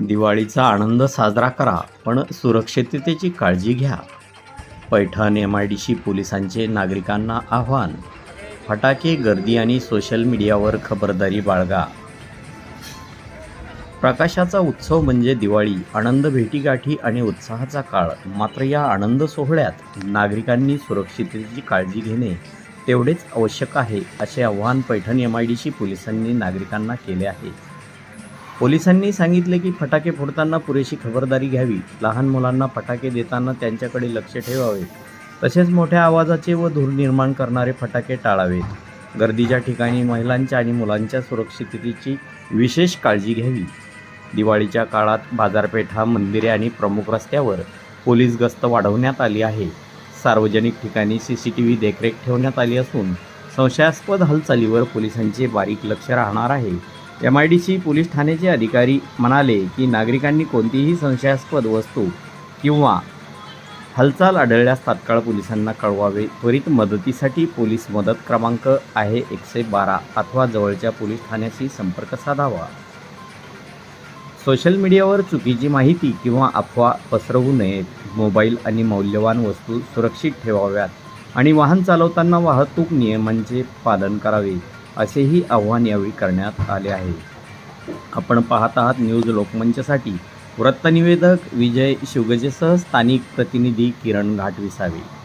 दिवाळीचा आनंद साजरा करा पण सुरक्षिततेची काळजी घ्या. Paithan M I D C पोलिसांचे नागरिकांना आव्हान. फटाके गर्दी आणि सोशल मीडियावर खबरदारी बाळगा. प्रकाशाचा उत्सव म्हणजे दिवाळी आनंद भेटीगाठी आणि उत्साहाचा काळ. मात्र या आनंद सोहळ्यात नागरिकांनी सुरक्षिततेची काळजी घेणे तेवढेच आवश्यक आहे असे आवाहन Paithan M I D C पोलिसांनी नागरिकांना केले आहे. पोलिसांनी सांगितले की फटाके फोडताना पुरेशी खबरदारी घ्यावी. लहान मुलांना फटाके देताना त्यांच्याकडे लक्ष ठेवावे. तसेच मोठ्या आवाजाचे व धूर निर्माण करणारे फटाके टाळावेत. गर्दीच्या ठिकाणी महिलांच्या आणि मुलांच्या सुरक्षिततेची विशेष काळजी घ्यावी. दिवाळीच्या काळात बाजारपेठा मंदिरे आणि प्रमुख रस्त्यावर पोलीस गस्त वाढवण्यात आली आहे. सार्वजनिक ठिकाणी सी सी टी व्ही देखरेख ठेवण्यात आली असून संशयास्पद हालचालीवर पोलिसांचे बारीक लक्ष राहणार आहे. M I D C police ठाण्याचे अधिकारी म्हणाले की नागरिकांनी कोणतीही संशयास्पद वस्तू किंवा हालचाल आढळल्यास तात्काळ पोलिसांना कळवावे. त्वरित मदतीसाठी पोलीस मदत क्रमांक आहे एकशे बारा. अथवा जवळच्या पोलीस ठाण्याशी संपर्क साधावा. सोशल मीडियावर चुकीची माहिती किंवा अफवा पसरवू नयेत. मोबाईल आणि मौल्यवान वस्तू सुरक्षित ठेवाव्यात आणि वाहन चालवताना वाहतूक नियमांचे पालन करावे. असेही आव्हान यावेळी करण्यात आले आहे. आपण पाहत आहात न्यूज लोकमंचसाठी. वृत्तनिवेदक विजय शिवगजेसह स्थानिक प्रतिनिधी किरण घाटविसावे.